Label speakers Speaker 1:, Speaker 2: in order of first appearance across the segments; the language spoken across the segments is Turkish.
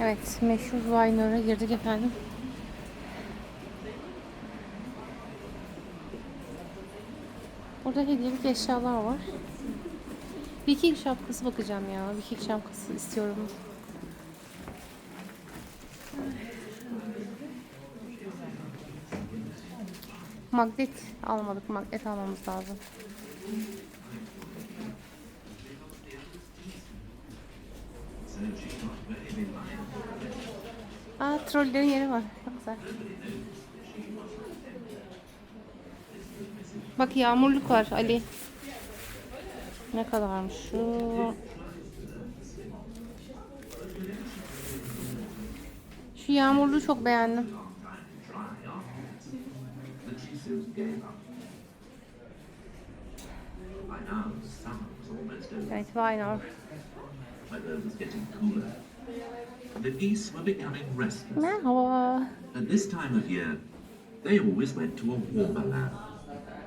Speaker 1: Evet, meşhur Viner'a girdik efendim. Burada hediyelik eşyalar var. Viking şapkası bakacağım ya. Viking şapkası istiyorum. Magnet almadık. Magnet almamız lazım. Aa trollerin yeri var. Çok. Bak yağmurluk var Ali. Ne kadarmış şu? Şu yağmurluğu çok beğendim. Evet Viner.
Speaker 2: Weather was getting cooler. The geese were becoming restless.
Speaker 1: Merhaba.
Speaker 2: At this time of year, they always went to a warmer land,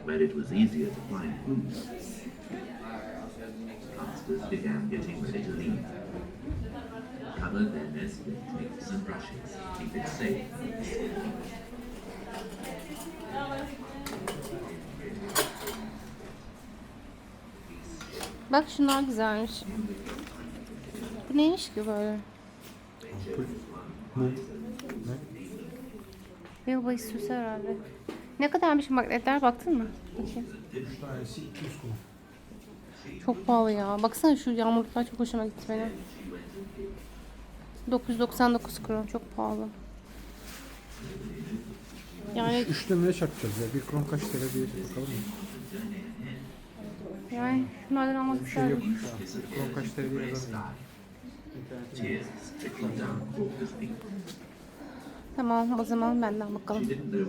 Speaker 2: where it was easier to find food. Masters began getting ready to leave. Covered their nest with twigs and rushes to keep it safe.
Speaker 1: Bak şunlar güzelmiş. Bu neymiş ki böyle? Yılbaşı süsü herhalde. Ne kadarmış magnetler baktın mı?
Speaker 3: 3 tanesi 200 kuruş.
Speaker 1: Çok pahalı ya. Baksana şu yağmurluklar çok hoşuma gitti benim. 999 kron çok pahalı. Yani
Speaker 3: 3 demire çarpacağız ya. Bir kron kaç TL diye bakalım mı?
Speaker 1: yani şunlardan almak
Speaker 3: Bir şey yok.
Speaker 1: isterdim.
Speaker 3: Bir kron kaç TL diye yazalım.
Speaker 1: Tamam o zaman benden bakalım.